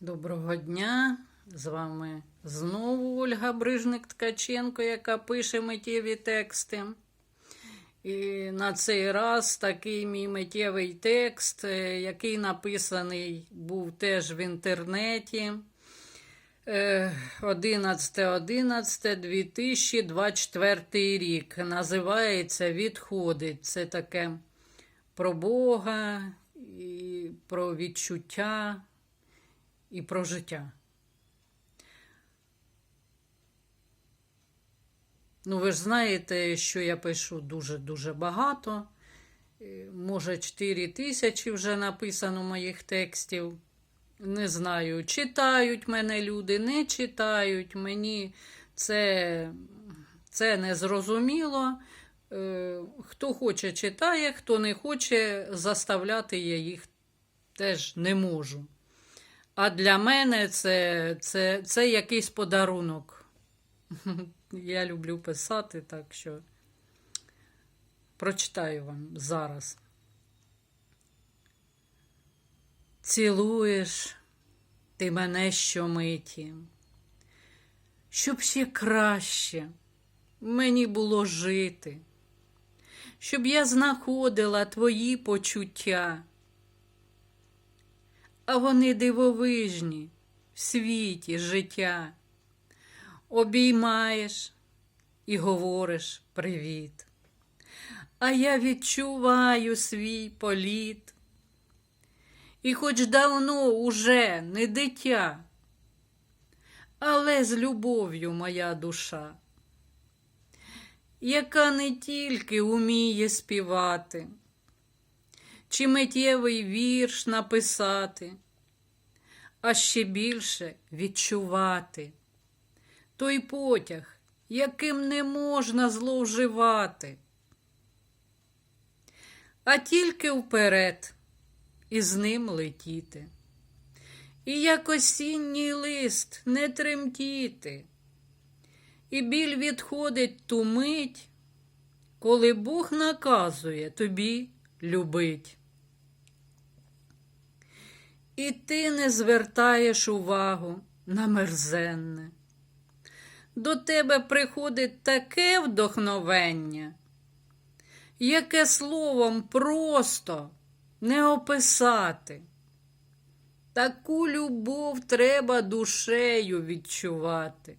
Доброго дня! З вами знову Ольга Брижник Ткаченко, яка пише миттєві тексти. І на цей раз такий мій миттєвий текст, е, який написаний був теж в інтернеті. Е, 11.11.2024 рік. Називається Відходить. Це таке про Бога і про відчуття і про життя. Ну, ви ж знаєте, що я пишу дуже-дуже багато. Е, Може, 4 тисячі вже написано моїх текстів. Не знаю, читають мене люди, не читають. Мені це, це не зрозуміло. Е, Хто хоче, читає, хто не хоче, заставляти я їх теж не можу. А для мене це, це, це якийсь подарунок. Я люблю писати, так що прочитаю вам зараз. Цілуєш ти мене щомиті, щоб ще краще мені було жити, щоб я знаходила твої почуття а вони дивовижні в світі життя. Обіймаєш і говориш привіт. А я відчуваю свій політ. І хоч давно уже не дитя, але з любов'ю моя душа, яка не тільки уміє співати чи миттєвий вірш написати, а ще більше відчувати той потяг, яким не можна зловживати, а тільки вперед і з ним летіти. І як осінній лист не тремтіти, і біль відходить ту мить, коли Бог наказує тобі любить. І ти не звертаєш увагу на мерзенне. До тебе приходить таке вдохновення, яке словом просто не описати. Таку любов треба душею відчувати.